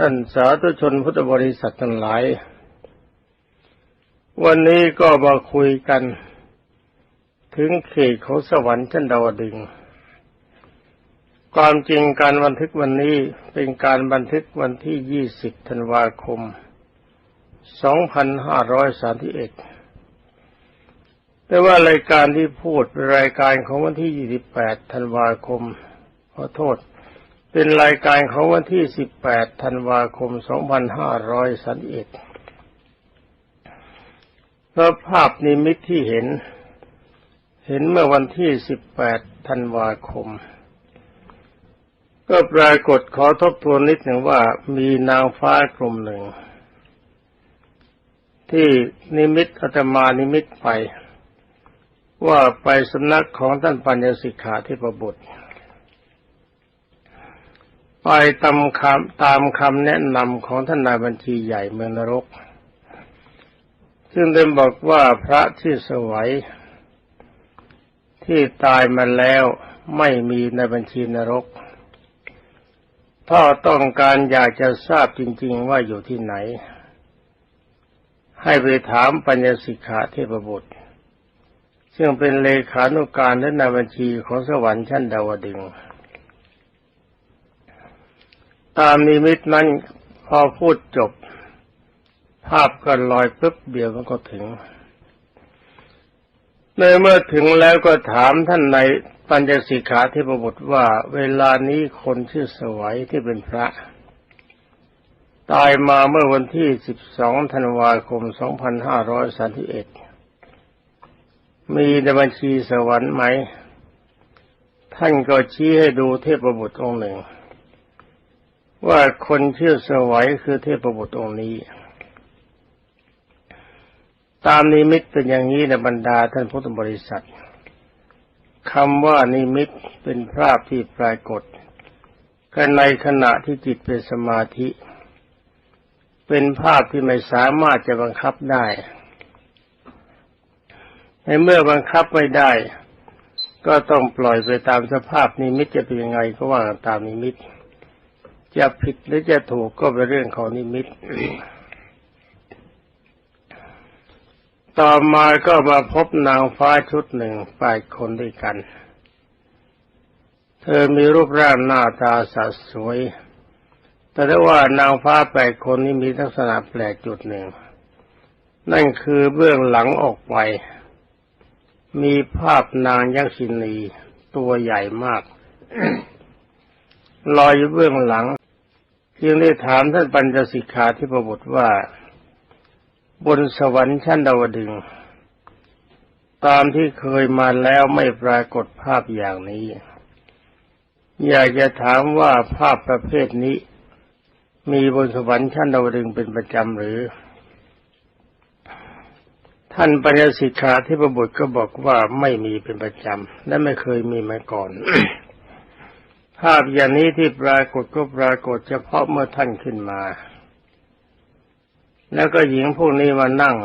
ท่านสาธุชนพุทธบริษัททั้งหลาย วันนี้ก็มาคุยกัน ถึงเขตของสวรรค์ชั้นดาวดึง ความจริงการบันทึกวันนี้เป็นการบันทึกวันที่ 20 ธันวาคม 2531 แต่ว่ารายการที่พูดเป็นรายการของวันที่ 28 ธันวาคม ขอโทษ เป็นรายการของวันที่ 18 ธันวาคม 2531เพราะภาพนิมิตที่เห็น เห็นเมื่อวันที่ 18 ธันวาคม ก็ปรากฏขอทบทวนนิดหนึ่งว่ามีนางฟ้ากลุ่มหนึ่ง ที่นิมิตอาตมานิมิตไป ว่าไปสำนักของท่านปัญญสิกขาเทพบุตร ไปตามคำตามคำแนะนำของท่านนายบัญชีใหญ่เมืองนรก ซึ่งได้บอกว่าพระที่สวัยที่ตายมาแล้วไม่มีในบัญชีนรกพ่อต้องการอยากจะทราบจริง ๆ ว่าอยู่ที่ไหน ให้ไปถามปัญญสิกขาเทพบุตร ซึ่งเป็นเลขานุการและนายบัญชีของสวรรค์ชั้นดาวดึงส์ ตามนิมิตนั้นพอพูดจบ ภาพก็ลอยปึ๊บเดียวมันก็ถึงในเมื่อถึงแล้วก็ถามท่านในปัญจสิกขาเทพบุตรว่า เวลานี้คนชื่อสวัยที่เป็นพระ ตายมาเมื่อวันที่ 12 ธันวาคม 2531 มีในบัญชีสวรรค์ไหม ท่านก็ชี้ให้ดูเทพบุตรองค์หนึ่ง ว่าคนชื่อสวัยคือเทพบุตรองค์นี้ ตามนิมิตเป็นอย่างนี้ในบรรดาท่านพุทธบริษัทคำว่านิมิตเป็นภาพที่ปรากฏกันในขณะที่จิตเป็นสมาธิ เป็นภาพที่ไม่สามารถจะบังคับได้ ในเมื่อบังคับไม่ได้ ก็ต้องปล่อยไปตามสภาพนิมิตจะเป็นยังไงก็ว่าตามนิมิต จะผิดหรือจะถูกก็เป็นเรื่องของนิมิต ต่อมาก็มาพบนางฟ้าชุดหนึ่งแปดคนด้วยกัน เธอมีรูปร่างหน้าตาสัดสวย แต่ถ้าว่านางฟ้าแปดคนนี้มีลักษณะแปลกจุดหนึ่ง นั่นคือเบื้องหลังออกไป มีภาพนางยักษินีตัวใหญ่มากลอยอยู่เบื้องหลัง จึงได้ถามท่านปัญจสิกขาที่ประบุว่า บนสวรรค์ชั้นดาวดึง ตามที่เคยมาแล้วไม่ปรากฏภาพอย่างนี้ อยากจะถามว่าภาพประเภทนี้ มีบนสวรรค์ชั้นดาวดึงเป็นประจำหรือ ท่านปัญญสิกขาที่ประบุก็บอกว่าไม่มีเป็นประจำและไม่เคยมีมาก่อน ภาพอย่างนี้ที่ปรากฏก็ปรากฏเฉพาะเมื่อท่านขึ้นมา แล้วก็หญิงพวกนี้มานั่ง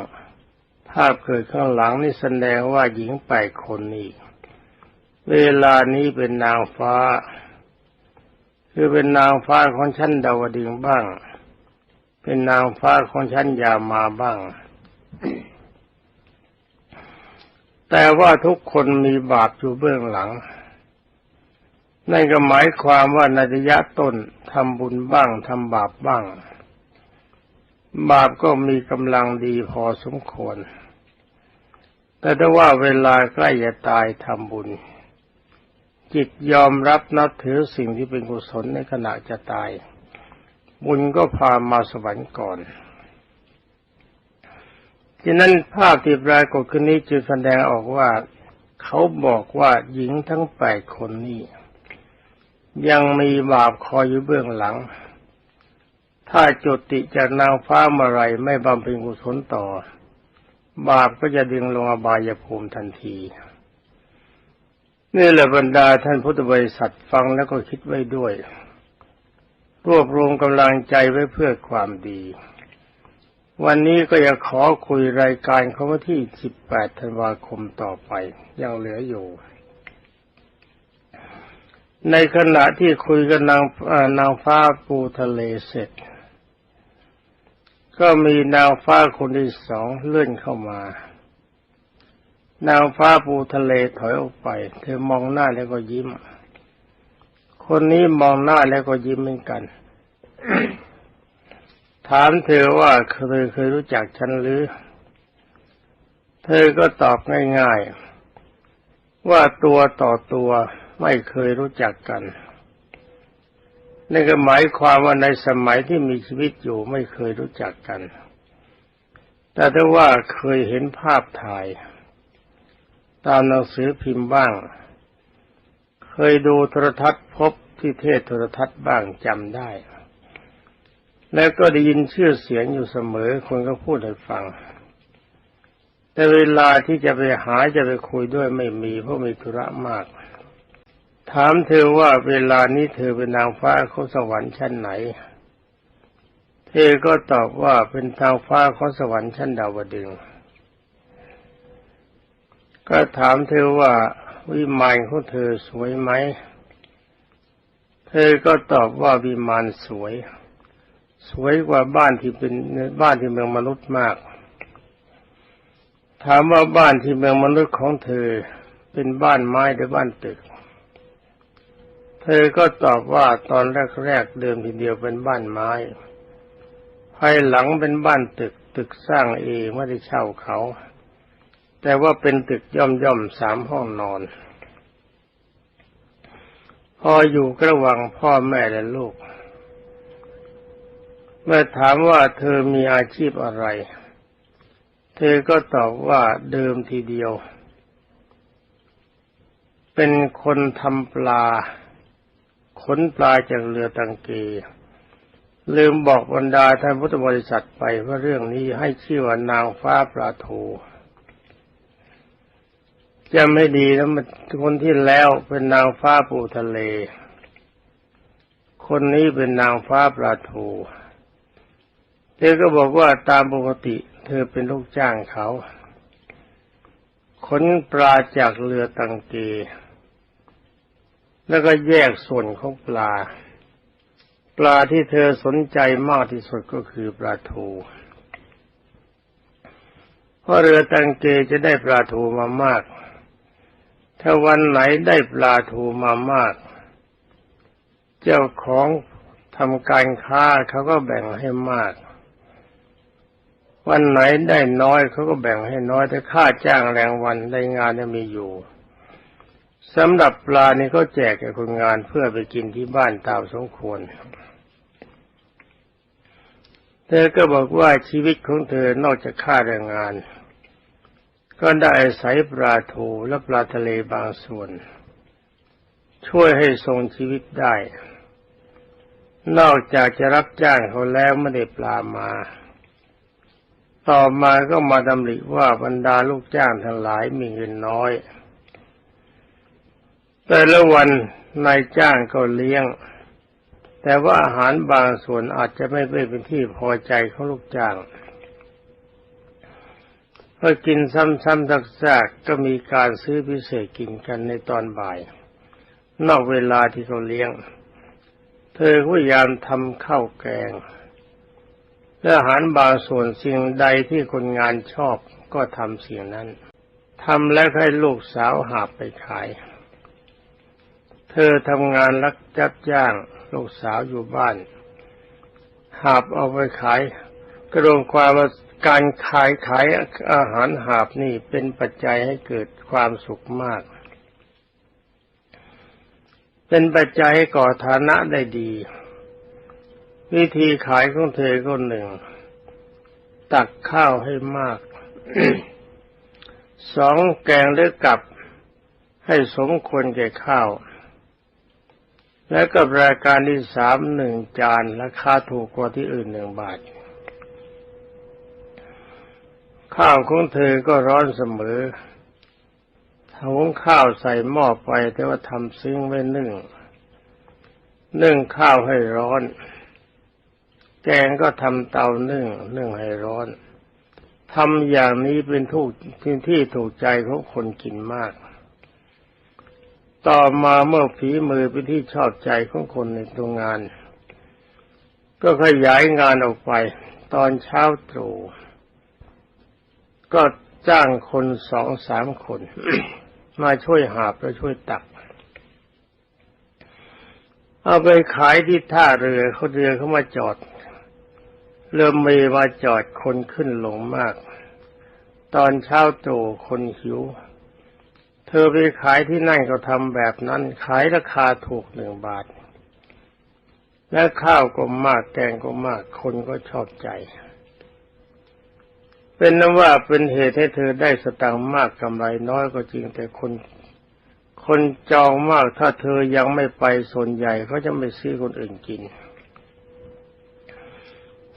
ภาพเกิดข้างหลังนี่แสดงว่าหญิงแปดคนนี้เวลานี้เป็นนางฟ้า คือเป็นนางฟ้าของชั้นดาวดึงบ้าง เป็นนางฟ้าของชั้นยามาบ้าง แต่ว่าทุกคนมีบาปอยู่เบื้องหลัง นั่นก็หมายความว่าในระยะต้นทำบุญบ้างทำบาปบ้าง บาปก็มีกำลังดีพอสมควร แต่ถ้าว่าเวลาใกล้จะตายทำบุญ จิตยอมรับนับถือสิ่งที่เป็นกุศลในขณะจะตาย บุญก็พามาสวรรค์ก่อนฉะนั้นภาพที่ปรากฏขึ้นนี้จึงแสดงออกว่า เขาบอกว่าหญิงทั้งแปดคนนี้ ยังมีบาปคอยอยู่เบื้องหลัง ถ้าจุติจากนางฟ้าเมื่อไรไม่บำเพ็ญกุศลต่อ บาปก็จะดึงลงอบายภูมิทันที นี่แหละบรรดาท่านพุทธบริษัทฟังแล้วก็คิดไว้ด้วย รวบรวมกำลังใจไว้เพื่อความดี วันนี้ก็อยากขอคุยรายการเขาวันที่ 18 ธันวาคมต่อไป ยังเหลืออยู่ ในขณะที่คุยกับนางนางฟ้าปูทะเลเสร็จ ก็มีนางฟ้าคนที่สองเลื่อนเข้ามา นางฟ้าปูทะเลถอยออกไป เธอมองหน้าแล้วก็ยิ้ม คนนี้มองหน้าแล้วก็ยิ้มเหมือนกัน ถามเธอว่าเคยเคยรู้จักฉันหรือ เธอก็ตอบง่ายๆ ว่าตัวต่อตัว ไม่เคยรู้จักกันนั่นก็หมายความว่าในสมัยที่มีชีวิตอยู่ไม่เคยรู้จักกัน แต่ถ้าว่าเคยเห็นภาพถ่าย ตามหนังสือพิมพ์บ้าง เคยดูโทรทัศน์พบที่เทศโทรทัศน์บ้างจำได้ แล้วก็ได้ยินชื่อเสียงอยู่เสมอคนก็พูดให้ฟัง แต่เวลาที่จะไปหาจะไปคุยด้วยไม่มีเพราะมีธุระมาก ถามเธอว่าเวลานี้เธอเป็นนางฟ้าของสวรรค์ชั้นไหน เธอก็ตอบว่าเป็นทางฟ้าของสวรรค์ชั้นดาวดึงก็ถามเธอว่าวิมานของเธอสวยไหม เธอก็ตอบว่าวิมานสวย สวยกว่าบ้านที่เป็นบ้านที่เมืองมนุษย์มาก ถามว่าบ้านที่เมืองมนุษย์ของเธอเป็นบ้านไม้หรือบ้านตึก เธอก็ตอบว่าตอนแรกๆเดิมทีเดียวเป็นบ้านไม้ ภายหลังเป็นบ้านตึกตึกสร้างเองไม่ได้เช่าเขา แต่ว่าเป็นตึกย่อมย่อมสามห้องนอน พออยู่ระหว่างพ่อแม่และลูก เมื่อถามว่าเธอมีอาชีพอะไร เธอก็ตอบว่าเดิมทีเดียว เป็นคนทำปลา ขนปลาจากเรือตังเก ลืมบอกบรรดาท่านพุทธบริษัทไปว่าเรื่องนี้ให้ชื่อว่านางฟ้าปลาทูจำไม่ดีแล้วมันคนที่แล้วเป็นนางฟ้าปูทะเล คนนี้เป็นนางฟ้าปลาทูเธอก็บอกว่าตามปกติ เธอเป็นลูกจ้างเขาขนปลาจากเรือตังเก แล้วก็แยกส่วนของปลา ปลาที่เธอสนใจมากที่สุดก็คือปลาทูเพราะเรือตังเกจะได้ปลาทูมามาก ถ้าวันไหนได้ปลาทูมามาก เจ้าของทำการค้าเขาก็แบ่งให้มาก วันไหนได้น้อยเขาก็แบ่งให้น้อยแต่ค่าจ้างแรงวันได้งานจะมีอยู่ สำหรับปลาเนี่เขาแจกแก่คนงานเพื่อไปกินที่บ้านตามสมควร เธอก็บอกว่าชีวิตของเธอนอกจากค่าแรงงาน ก็ได้อาศัยปลาทูและปลาทะเลบางส่วน ช่วยให้ทรงชีวิตได้ นอกจากจะรับจ้างเขาแล้วไม่ได้ปลามา ต่อมาก็มาดำริว่าบรรดาลูกจ้างทั้งหลายมีเงินน้อย แต่ละวันนายจ้างก็เลี้ยง แต่ว่าอาหารบางส่วนอาจจะไม่เป็นที่พอใจของลูกจ้างพอกินซ้ำๆซักๆก็มีการซื้อพิเศษกินกันในตอนบ่าย นอกเวลาที่เขาเลี้ยง เธอพยายามทำข้าวแกง และอาหารบางส่วนสิ่งใดที่คนงานชอบก็ทำสิ่งนั้นทำแล้วให้ลูกสาวหาไปขาย เธอทำงานรักจับจ้างลูกสาวอยู่บ้านหาบเอาไปขายกระรวมความว่าการขายขายอาหารหาบนี่เป็นปัจจัยให้เกิดความสุขมาก เป็นปัจจัยให้ก่อฐานะได้ดี วิธีขายของเธอก็หนึ่ง ตักข้าวให้มากสองแกงหรือกับให้สมควรแก่ข้าว และกับรายการที่สามหนึ่งจานราคาถูกกว่าที่อื่นหนึ่งบาท ข้าวของเธอก็ร้อนเสมอหุงข้าวใส่หม้อไปแต่ว่าทำซึ้งไว้นึ่ง นึ่งข้าวให้ร้อน แกงก็ทำเตานึ่ง นึ่งให้ร้อนทำอย่างนี้เป็นทุกที่ที่ถูกใจของคนกินมาก ต่อมาเมื่อฝีมือเป็นที่ชอบใจของคนในตัวงาน ก็ขยายงานออกไป ตอนเช้าตรู่ก็จ้างคนสองสามคน มาช่วยหาบและช่วยตัก เอาไปขายที่ท่าเรือเขาเรือเขามาจอด เรือเมมาจอดคนขึ้นลงมาก ตอนเช้าตรู่คนหิว เธอไปขายที่นั่นก็ทำแบบนั้น ขายราคาถูกหนึ่งบาท และข้าวก็มากแกงก็มากคนก็ชอบใจ เป็นนั้นว่าเป็นเหตุให้เธอได้สตางค์มากกำไรน้อยก็จริงแต่คน คนจองมากถ้าเธอยังไม่ไปส่วนใหญ่เขาจะไม่ซื้อคนอื่นกิน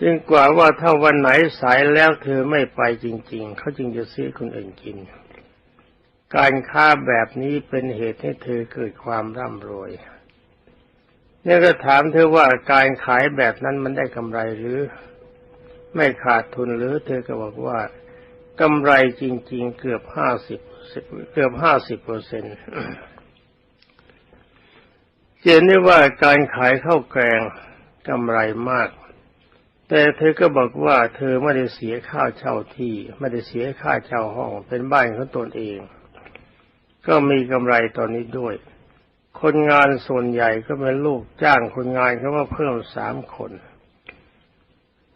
จึงกว่าว่าถ้าวันไหนสายแล้วเธอไม่ไปจริง ๆ เขาจึงจะซื้อคนอื่นกิน การค้าแบบนี้เป็นเหตุให้เธอเกิดความร่ำรวยเนี่ยก็ถามเธอว่าการขายแบบนั้นมันได้กำไรหรือ ไม่ขาดทุนหรือ เธอก็บอกว่ากำไรจริง ๆ เกือบห้าสิบเกือบห้าสิบเปอร์เซ็นต์เห็นได้ว่าการขายข้าวแกงกำไรมาก แต่เธอก็บอกว่าเธอไม่ได้เสียค่าเช่าที่ ไม่ได้เสียค่าเช่าห้องเป็นบ้านของตนเอง ก็มีกำไรตอนนี้ด้วย คนงานส่วนใหญ่ก็เป็นลูกจ้างคนงานเขาว่าเพิ่มสามคน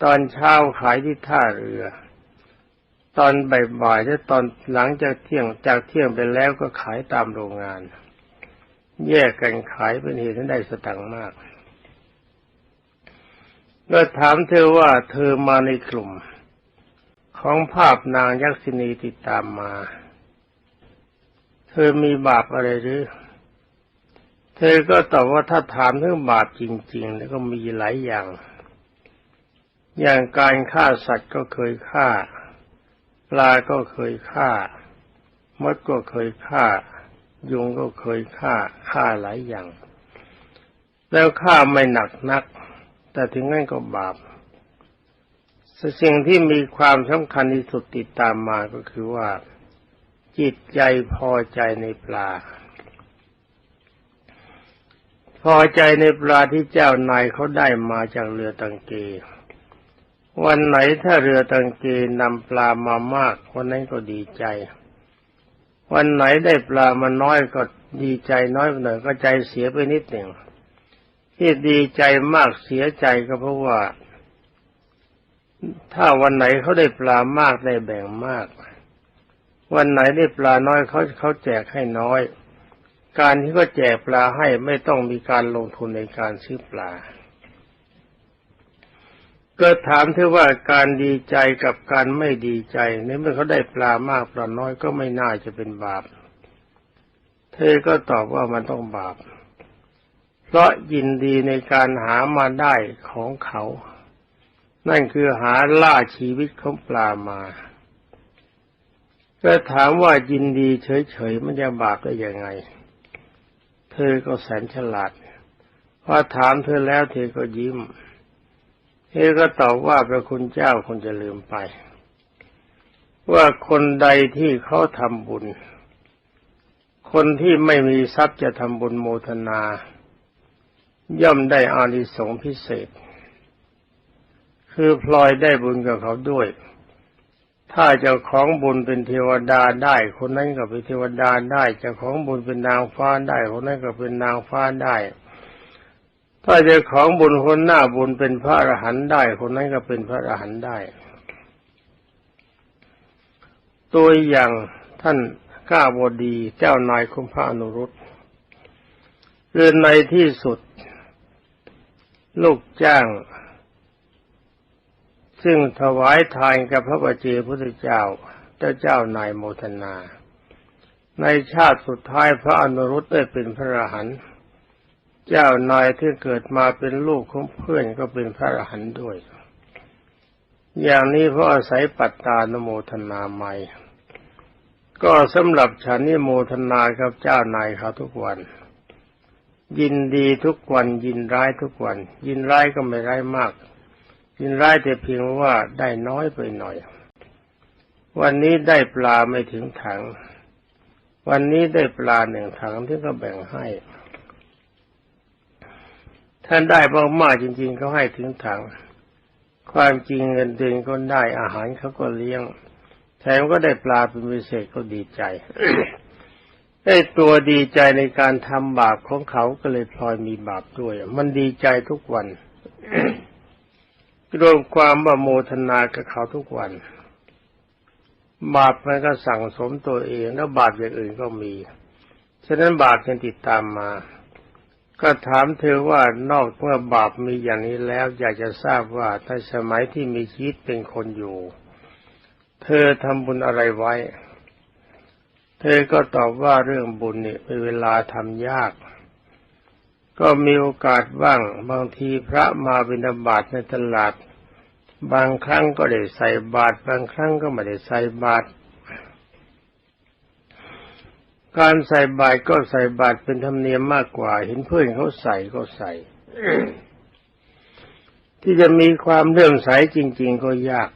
ตอนเช้าขายที่ท่าเรือ ตอนบ่ายๆและตอนหลังจากเที่ยงจากเที่ยงไปแล้วก็ขายตามโรงงาน แยกกันขายเป็นเหตุให้ได้สตังค์มากก็ถามเธอว่าเธอมาในกลุ่ม ของภาพนางยักษินีติดตามมา อมีบาปอะไรหรือ เธอก็ตอบว่าถ้าถามเรื่องบาปจริง ๆ แล้วก็มีหลายอย่าง อย่างการฆ่าสัตว์ก็เคยฆ่า ปลาก็เคยฆ่ามดก็เคยฆ่า ยุงก็เคยฆ่าฆ่าหลายอย่าง แล้วฆ่าไม่หนักนัก แต่ถึงงั้นก็บาปสิ่งที่มีความสำคัญที่สุดติดตามมาก็คือว่า จิตใจพอใจในปลา พอใจในปลาที่เจ้านายเขาได้มาจากเรือตังเก วันไหนถ้าเรือตังเกนำปลามามากวันนั้นก็ดีใจ วันไหนได้ปลามาน้อยก็ดีใจน้อยหน่อยก็ใจเสียไปนิดหนึ่งที่ดีใจมากเสียใจก็เพราะว่า ถ้าวันไหนเขาได้ปลามากได้แบ่งมาก วันไหนได้ปลาน้อยเขาเขาแจกให้น้อย การที่เขาแจกปลาให้ไม่ต้องมีการลงทุนในการซื้อปลา ก็ถามเธอว่าการดีใจกับการไม่ดีใจในเมื่อเขาได้ปลามากปลาน้อยก็ไม่น่าจะเป็นบาป เธอก็ตอบว่ามันต้องบาป เพราะยินดีในการหามาได้ของเขา นั่นคือหาล่าชีวิตของปลามา ก็ถามว่ายินดีเฉยๆมันจะบาปได้ยังไง เธอก็แสนฉลาดพอถามเธอแล้วเธอก็ยิ้ม เธอก็ตอบว่าพระคุณเจ้าคงจะลืมไป ว่าคนใดที่เขาทำบุญ คนที่ไม่มีทรัพย์จะทำบุญโมทนา ย่อมได้อานิสงส์พิเศษ คือพลอยได้บุญกับเขาด้วย ถ้าเจ้าของบุญเป็นเทวดาได้ คนนั้นก็เป็นเทวดาได้เจ้าของบุญเป็นนางฟ้าได้ คนนั้นก็เป็นนางฟ้าได้ ถ้าเจ้าของบุญคนหน้าบุญเป็นพระอรหันต์ได้ คนนั้นก็เป็นพระอรหันต์ได้ ตัวอย่างท่านก้าบดีเจ้านายคุมพระอนุรุตเรือนในที่สุด ลูกจ้าง ซึ่งถวายทานกับพระบัจเจพุทธเจ้าเจ้าเจ้านายโมทนา ในชาติสุดท้ายพระอนุรุตได้เป็นพระอรหันต์เจ้านายที่เกิดมาเป็นลูกของเพื่อนก็เป็นพระอรหันต์ด้วย อย่างนี้เพราะอาศัยปัตตานโมทนาใหม่ก็สำหรับฉันนี่โมทนากับเจ้านายเขาทุกวัน ยินดีทุกวันยินร้ายทุกวัน ยินร้ายก็ไม่ร้ายมาก ยินร้ายแต่เพียงว่าได้น้อยไปหน่อย วันนี้ได้ปลาไม่ถึงถัง วันนี้ได้ปลาหนึ่งถังที่ก็แบ่งให้ ท่านได้มากๆจริง ๆ เขาให้ถึงถัง ความจริงเงินเดือนก็ได้อาหารเขาก็เลี้ยง แถมก็ได้ปลาเป็นพิเศษก็ดีใจไอ้ตัวดีใจในการทำบาปของเขาก็เลยพลอยมีบาปด้วย มันดีใจทุกวัน รวมความว่าโมทนากับเขาทุกวัน บาปมันก็สั่งสมตัวเอง แล้วบาปอย่างอื่นก็มี ฉะนั้นบาปยังติดตามมา ก็ถามเธอว่านอกเมื่อบาปมีอย่างนี้แล้ว อยากจะทราบว่าในสมัยที่มีชีวิตเป็นคนอยู่ เธอทำบุญอะไรไว้ เธอก็ตอบว่าเรื่องบุญนี่เป็นเวลาทำยาก ก็มีโอกาสบ้าง บางทีพระมาบิณฑบาตในตลาด บางครั้งก็ได้ใส่บาตรบางครั้งก็ไม่ได้ใส่บาตรการใส่บาตรก็ใส่บาตรเป็นธรรมเนียมมากกว่า เห็นเพื่อนเขาใส่ก็ใส่ที่จะมีความเลื่อมใสจริง ๆ ก็ยาก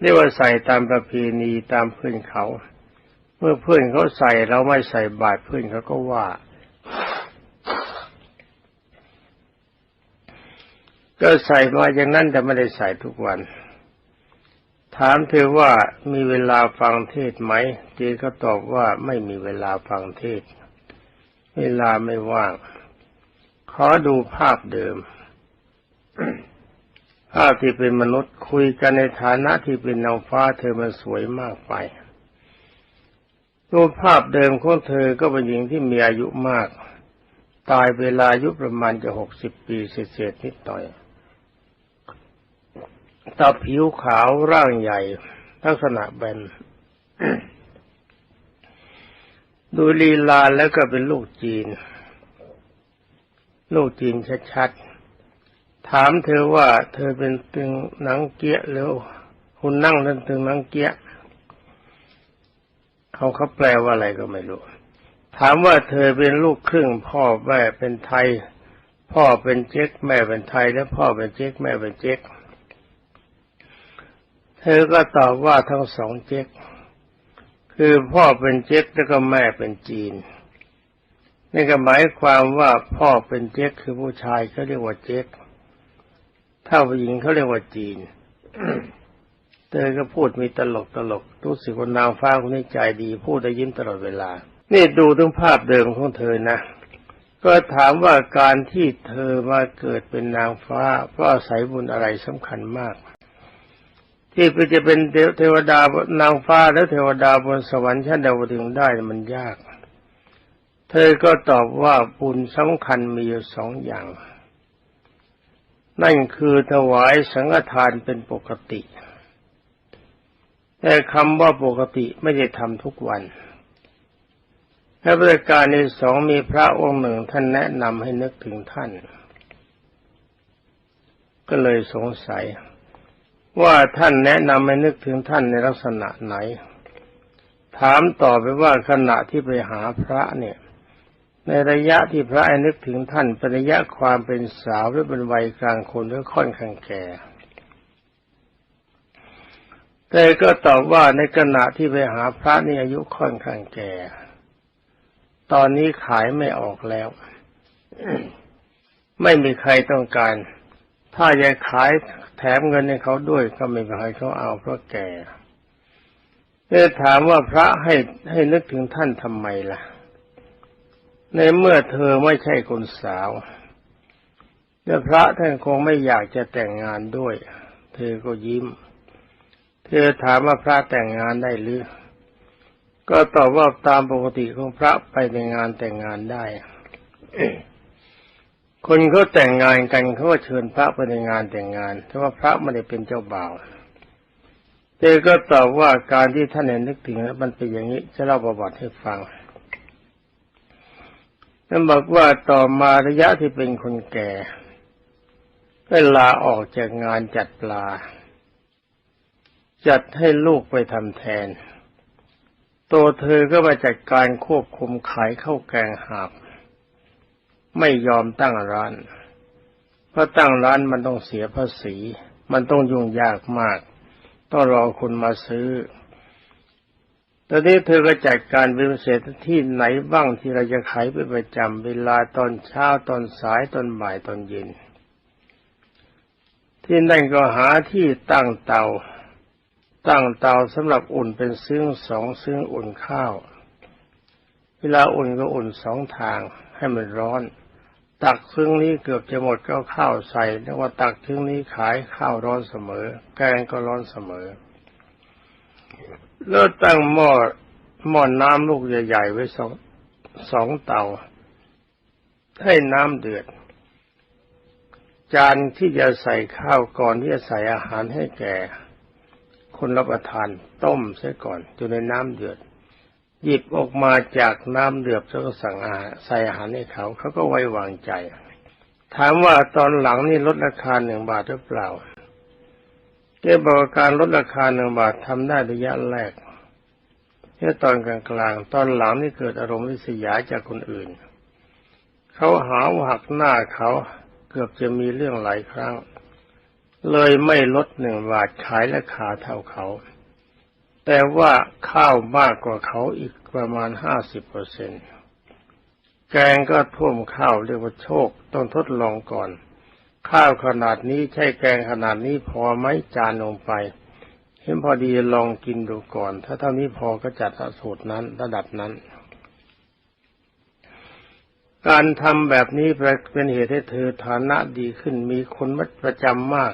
เรียกว่าใส่ตามประเพณีตามเพื่อนเขา เมื่อเพื่อนเขาใส่เราไม่ใส่บาตรเพื่อนเขาก็ว่า ก็ใส่มาอย่างนั้นแต่ไม่ได้ใส่ทุกวัน ถามเธอว่ามีเวลาฟังเทศไหมเจก็ตอบว่าไม่มีเวลาฟังเทศ เวลาไม่ว่าง ขอดูภาพเดิม ภาพที่เป็นมนุษย์คุยกันในฐานะที่เป็นนางฟ้าเธอมันสวยมากไปรูปภาพเดิมของเธอก็เป็นหญิงที่มีอายุมาก ตายเวลาอายุประมาณจะหกสิบปีเศษนิดหน่อย ตาผิวขาวร่างใหญ่ ลักษณะแบนดูลีลาแล้วก็เป็นลูกจีน ลูกจีนชัดๆ ถามเธอว่าเธอเป็นตึงหนังเกี้ยหรือคุณนั่งนั่นตึงหนังเกี้ยเขาเขาแปลว่าอะไรก็ไม่รู้ ถามว่าเธอเป็นลูกครึ่ง พ่อแม่เป็นไทย พ่อเป็นเจ๊กแม่เป็นไทยและพ่อเป็นเจ๊กแม่เป็นเจ๊ก เธอก็ตอบว่าทั้งสองเจ๊กคือพ่อเป็นเจ๊กแล้วก็แม่เป็นจีนนี่ก็หมายความว่าพ่อเป็นเจ๊กคือผู้ชายเขาเรียกว่าเจ๊กถ้าผู้หญิงเขาเรียกว่าจีนเธอก็พูดมีตลกตลกรู้สึกว่านางฟ้าคนนี้ใจดีพูดได้ยิ้มตลอดเวลา นี่ดูถึงภาพเดิมของเธอนะ ก็ถามว่าการที่เธอมาเกิดเป็นนางฟ้าเพราะอาศัยบุญอะไรสำคัญมาก ที่จะเป็นเทวดานางฟ้าและเทวดาบนสวรรค์ชั้นดาวดึงได้มันยาก เธอก็ตอบว่าบุญสำคัญมีอยู่สองอย่าง นั่นคือถวายสังฆทานเป็นปกติ แต่คำว่าปกติไม่ได้ทำทุกวันและบริการในสองมีพระองค์หนึ่งท่านแนะนำให้นึกถึงท่าน ก็เลยสงสัย ว่าท่านแนะนำให้นึกถึงท่านในลักษณะไหน ถามต่อไปว่าขณะที่ไปหาพระเนี่ย ในระยะที่พระไอ้นึกถึงท่านเป็นระยะความเป็นสาวหรือเป็นวัยกลางคนหรือค่อนข้างแก่แต่ก็ตอบว่าในขณะที่ไปหาพระนี่อายุค่อนข้างแก่ ตอนนี้ขายไม่ออกแล้ว ไม่มีใครต้องการ ถ้าจะขาย แถมเงินให้เขาด้วยก็ไม่มีใครเขาเอาเพราะแก่เ่อถามว่าพระให้ให้นึกถึงท่านทำไมล่ะ ในเมื่อเธอไม่ใช่คนสาวและพระท่านคงไม่อยากจะแต่งงานด้วย เธอก็ยิ้ม เธอถามว่าพระแต่งงานได้หรือ ก็ตอบว่าตามปกติของพระไปในงานแต่งงานได้ คนเขาแต่งงานกันเขาก็เชิญพระไปในงานแต่งงานแต่ว่าพระไม่ได้เป็นเจ้าบ่าวเธอก็ตอบว่าการที่ท่านเห็นนึกถึงมันเป็นอย่างนี้จะเล่าประวัติให้ฟังท่นบอกว่าต่อมาระยะที่เป็นคนแก่ก็ลาออกจากงานจัดปลา จัดให้ลูกไปทำแทน ตัวเธอก็มาจัดการควบคุมขายข้าวแกงหาบ ไม่ยอมตั้งร้าน เพราะตั้งร้านมันต้องเสียภาษี มันต้องยุ่งยากมาก ต้องรอคนมาซื้อ ตอนนี้เธอก็จัดการเป็นเศษที่ไหนบ้างที่เราจะขายไปประจำเวลาตอนเช้าตอนสายตอนบ่ายตอนเย็น ที่นั่นก็หาที่ตั้งเตา ตั้งเตาสำหรับอุ่นเป็นซึ้งสองซึ้งอุ่นข้าวเวลาอุ่นก็อุ่นสองทางให้มันร้อน ตักซึ้งนี้เกือบจะหมดก็ข้าวใส่แล้วว่าตักซึ้งนี้ขายข้าวร้อนเสมอ แกงก็ร้อนเสมอ แล้วตั้งหม้อหม้อน้ำลูกใหญ่ ๆ ไว้สองสองเตา ให้น้ำเดือด จานที่จะใส่ข้าวก่อนที่จะใส่อาหารให้แก่ คนรับประทานต้มเสียก่อนจนในน้ำเดือด หยิบออกมาจากน้ำเดือดแล้วก็สั่งอาหารใส่อาหารให้เขาเขาก็ไว้วางใจ ถามว่าตอนหลังนี่ลดราคาหนึ่งบาทหรือเปล่าแกบอกการลดราคาหนึ่งบาททำได้ระยะแรกแค่ตอนกลางๆ ตอนหลังนี่เกิดอารมณ์ริษยาจากคนอื่น เขาหาว่าหักหน้าเขาเกือบจะมีเรื่องหลายครั้ง เลยไม่ลดหนึ่งบาทขายราคาเท่าเขา แต่ว่าข้าวมากกว่าเขาอีกประมาณห้าสิบเปอร์เซ็นต์แกงก็ท่วมข้าวเรียกว่าโชค ต้องทดลองก่อน ข้าวขนาดนี้ใช่แกงขนาดนี้พอไหมจานลงไปเห็นพอดีลองกินดูก่อน ถ้าเท่านี้พอก็จัดสูตรนั้นระดับนั้น การทำแบบนี้เป็นเหตุให้เธอฐานะดีขึ้นมีคนมัดประจำมาก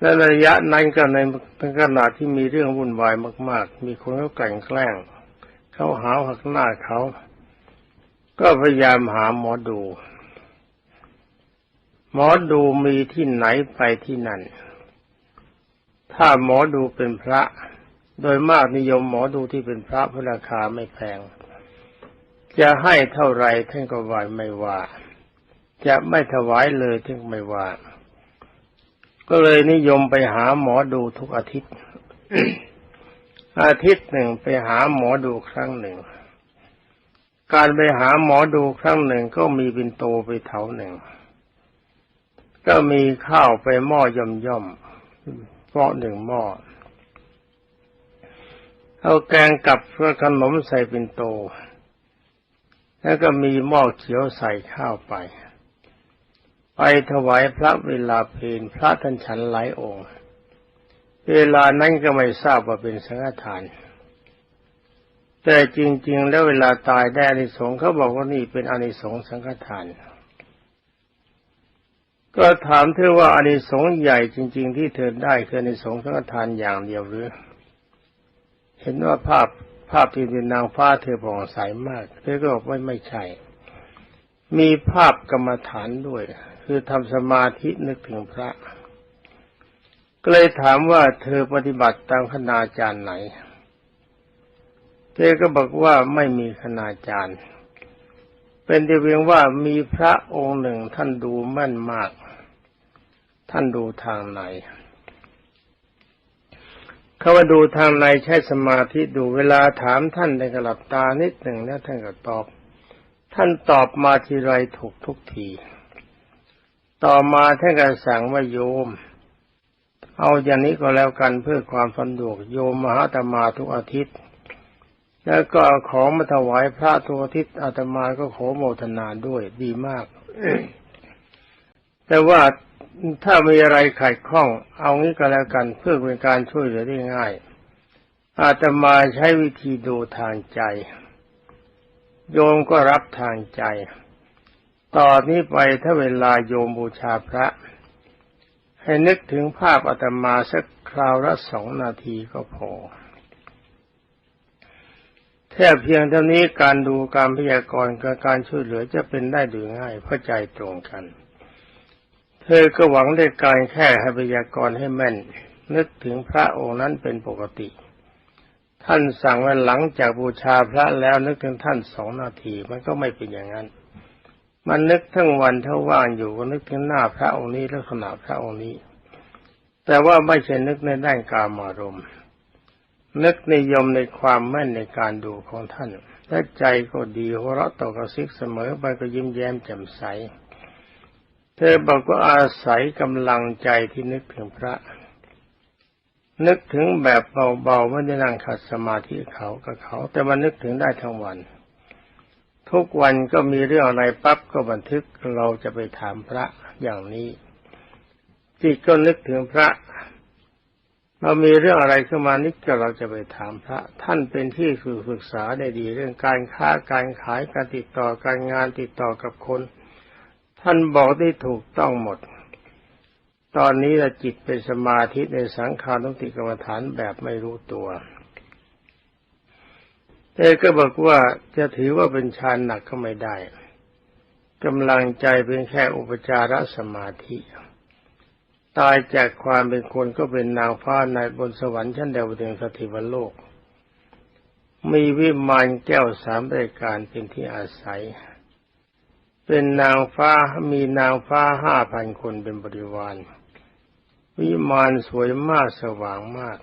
และระยะนั้นก็ในเป็นขณะที่มีเรื่องวุ่นวายมาก ๆ มีคนเขาแกลั่นแกล้งเขาหาหักหน้าเขา ก็พยายามหาหมอดู หมอดูมีที่ไหนไปที่นั่น ถ้าหมอดูเป็นพระ โดยมากนิยมหมอดูที่เป็นพระเพราะราคาไม่แพง จะให้เท่าไรท่านก็ว่าไม่ว่า จะไม่ถวายเลยท่านไม่ว่า ก็เลยนิยมไปหาหมอดูทุกอาทิตย์ อาทิตย์หนึ่งไปหาหมอดูครั้งหนึ่ง การไปหาหมอดูครั้งหนึ่งก็มีบินโตไปเถาหนึ่ง ก็มีข้าวไปหม้อย่อมย่อมๆหม้อหนึ่งหม้อเอาแกงกับเพื่อขนมใส่ปินโต แล้วก็มีหม้อเขียวใส่ข้าวไป ไปถวายพระเวลาเพลพระท่านฉันหลายองค์ เวลานั้นก็ไม่ทราบว่าเป็นสังฆทาน แต่จริง ๆ แล้วเวลาตายได้อานิสงส์เขาบอกว่านี่เป็นอานิสงส์สังฆทาน ก็ถามเธอว่าอานิสงส์ใหญ่จริง ๆ ที่เธอได้คืออานิสงส์สังฆทานอย่างเดียวหรือ เห็นว่าภาพภาพที่เป็นนางฟ้าเธอผ่องใสมาก เธอก็บอกว่าไม่ใช่ มีภาพกรรมฐานด้วย คือทำสมาธินึกถึงพระ ก็เลยถามว่าเธอปฏิบัติตามคณาจารย์ไหน เธอก็บอกว่าไม่มีคณาจารย์ เป็นแต่เพียงว่ามีพระองค์หนึ่งท่านดูแม่นมาก ท่านดูทางไหนเขาว่าดูทางในใช้สมาธิดูเวลาถามท่านในกระหลับตานิดหนึ่งแล้วท่านก็ตอบ ท่านตอบมาทีไรถูกทุกที ต่อมาท่านก็สั่งว่าโยม เอาอย่างนี้ก็แล้วกันเพื่อความสะดวกโยมมหาตมาทุกอาทิตย์ แล้วก็ของมาถวายพระทุกอาทิตย์อาตมาก็ขอโมทนาด้วยดีมาก แต่ว่าถ้ามีอะไรขัดข้อง เอางี้ก็แล้วกันเพื่อเป็นการช่วยเหลือได้ง่าย อาตมาใช้วิธีดูทางใจ โยมก็รับทางใจ ต่อนนี้ไปถ้าเวลาโยมบูชาพระ ให้นึกถึงภาพอาตมาสักคราวละสองนาทีก็พอ แค่เพียงเท่านี้การดูการพยากรณ์กับการช่วยเหลือจะเป็นได้ดยง่ายเพราะใจตรงกัน เธอก็หวังได้การแค่ให้พยากรณ์ให้แม่น นึกถึงพระองค์นั้นเป็นปกติ ท่านสั่งว่าหลังจากบูชาพระแล้วนึกถึงท่านสองนาทีมันก็ไม่เป็นอย่างนั้น มันนึกทั้งวันถ้าว่างอยู่ก็นึกถึงหน้าพระองค์นี้ลักษณะพระองค์นี้ แต่ว่าไม่ใช่นึกในด้านกามารมณ์นึกนิยมในความแม่นในการดูของท่านและใจก็ดีหัวเราะต่อกระซิกเสมอไปก็ยิ้มแย้มแจ่มใส เธอบอกว่าอาศัยกำลังใจที่นึกถึงพระ นึกถึงแบบเบาๆไม่ได้นั่งขัดสมาธิเขากับเขา แต่มันนึกถึงได้ทั้งวัน ทุกวันก็มีเรื่องอะไรปั๊บก็บันทึกเราจะไปถามพระอย่างนี้จิตก็นึกถึงพระ เรามีเรื่องอะไรขึ้นมานิดก็เราจะไปถามพระ ท่านเป็นที่ศึกษาได้ดี เรื่องการค้าการขายการติดต่อการงานติดต่อกับคน ท่านบอกได้ถูกต้องหมด ตอนนี้ละจิตเป็นสมาธิในสังขารตุติกรรมฐานแบบไม่รู้ตัว เอก็บอกว่าจะถือว่าเป็นฌานหนักก็ไม่ได้กำลังใจเป็นแค่อุปจารสมาธิ ตายจากความเป็นคนก็เป็นนางฟ้าในบนสวรรค์ชั้นเดวดึงสถิวโลก มีวิมานแก้วสามรายการเป็นที่อาศัย เป็นนางฟ้ามีนางฟ้าห้าพันคนเป็นบริวาร วิมานสวยมากสว่างมาก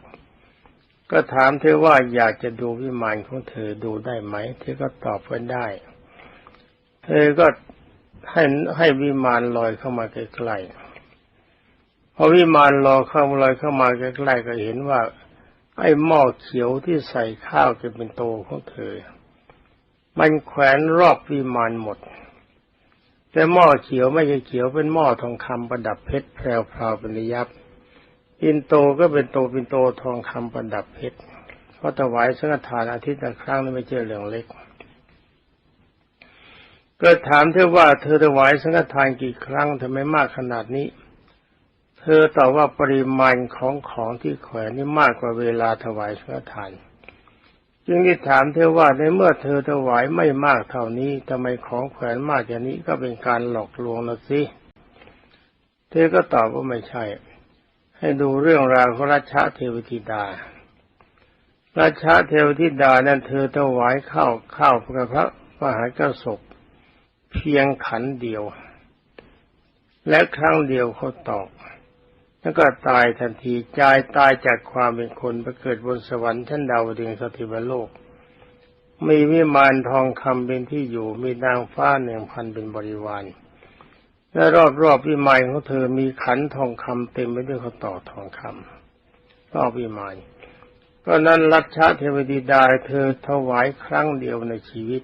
ก็ถามเธอว่าอยากจะดูวิมานของเธอดูได้ไหม เธอก็ตอบว่าได้ เธอก็ให้ให้วิมานลอยเข้ามาใกล้ๆพอวิมานลอยเข้ามาลอยเข้ามาใกล้ๆก็เห็นว่า ไอ้หม้อเขียวที่ใส่ข้าวจะเป็นโตของเธอ มันแขวนรอบวิมานหมด แต่หม้อเขียวไม่ใช่เขียวเป็นหม้อทองคำประดับเพชรแพรวพราวเป็นระยับ ปินโตก็เป็นโตปินโตทองคำประดับเพชรเพราะถวายสังฆทานอาทิตย์ละครั้งนี่ไม่ใช่เรื่องเล็ก ก็ถามเธอว่าเธอถวายสังฆทานกี่ครั้งทำไมมากขนาดนี้ เธอตอบว่าปริมาณของของที่แขวนนี่มากกว่าเวลาถวายสังฆทาน จึงได้ถามเธอว่าในเมื่อเธอถวายไม่มากเท่านี้ทำไมของแขวนมากอย่างนี้ก็เป็นการหลอกลวงนะสิ เธอก็ตอบว่าไม่ใช่ ให้ดูเรื่องราวของราชาเทวธิดา ราชาเทวธิดานั้นเธอถวายข้าวข้าวพระพระมหากระสบเพียงขันเดียว และครั้งเดียวเขาตอกแล้วก็ตายทันทีจายตายจากความเป็นคนไปเกิดบนสวรรค์ชั้นดาวดึงสถิวโลก มีวิมานทองคำเป็นที่อยู่มีนางฟ้าหนึ่งพันเป็นบริวาร และรอบๆวิมานของเธอมีขันทองคำเต็มไปด้วยข้าวตอทองคำรอบวิมานก็นั้นรัชชาเทวดีดาเธอถวายครั้งเดียวในชีวิต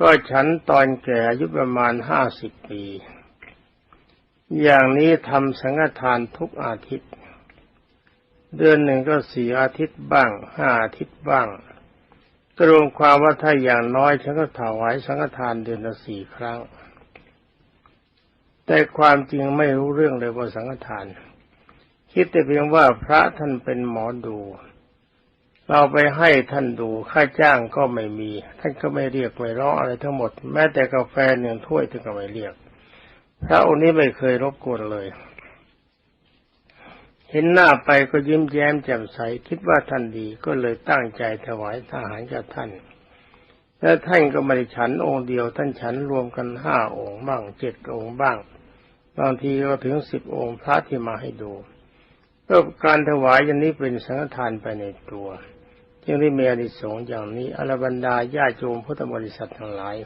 ก็ฉันตอนแก่อายุประมาณห้าสิบปี อย่างนี้ทำสังฆทานทุกอาทิตย์ เดือนหนึ่งก็สี่อาทิตย์บ้างห้าอาทิตย์บ้างกรวมความว่าถ้าอย่างน้อยฉันก็ถวายสังฆทานเดือนละสี่ครั้ง แต่ความจริงไม่รู้เรื่องเลยว่าสังฆทาน คิดแต่เพียงว่าพระท่านเป็นหมอดู เราไปให้ท่านดูค่าจ้างก็ไม่มี ท่านก็ไม่เรียกไม่ร้องอะไรทั้งหมด แม้แต่กาแฟหนึ่งถ้วยท่านก็ไม่เรียก พระองค์นี้ไม่เคยรบกวนเลย เห็นหน้าไปก็ยิ้มแย้มแจ่มใสคิดว่าท่านดีก็เลยตั้งใจถวายทหารกับท่านแล้วท่านก็ไม่ได้ฉันองค์เดียวท่านฉันรวมกันห้าองค์บ้างเจ็ดองค์บ้าง บางทีก็ถึงสิบองค์พระที่มาให้ดูก็การถวายอย่างนี้เป็นสังฆทานไปในตัว จึงได้มีอนิสงส์อย่างนี้อรบรรดาญาโยมพุทธบริษัททั้งหลาย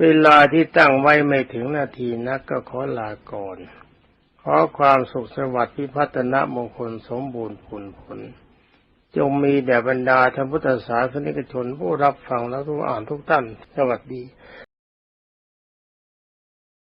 เวลาที่ตั้งไว้ไม่ถึงนาทีนักก็ขอลาก่อน ขอความสุขสวัสดิ์พิพัฒนมงคลสมบูรณ์ผลผลจงมีแด่บรรดาท่านพุทธศาสนิกชนผู้รับฟังและผู้อ่านทุกท่าน สวัสดี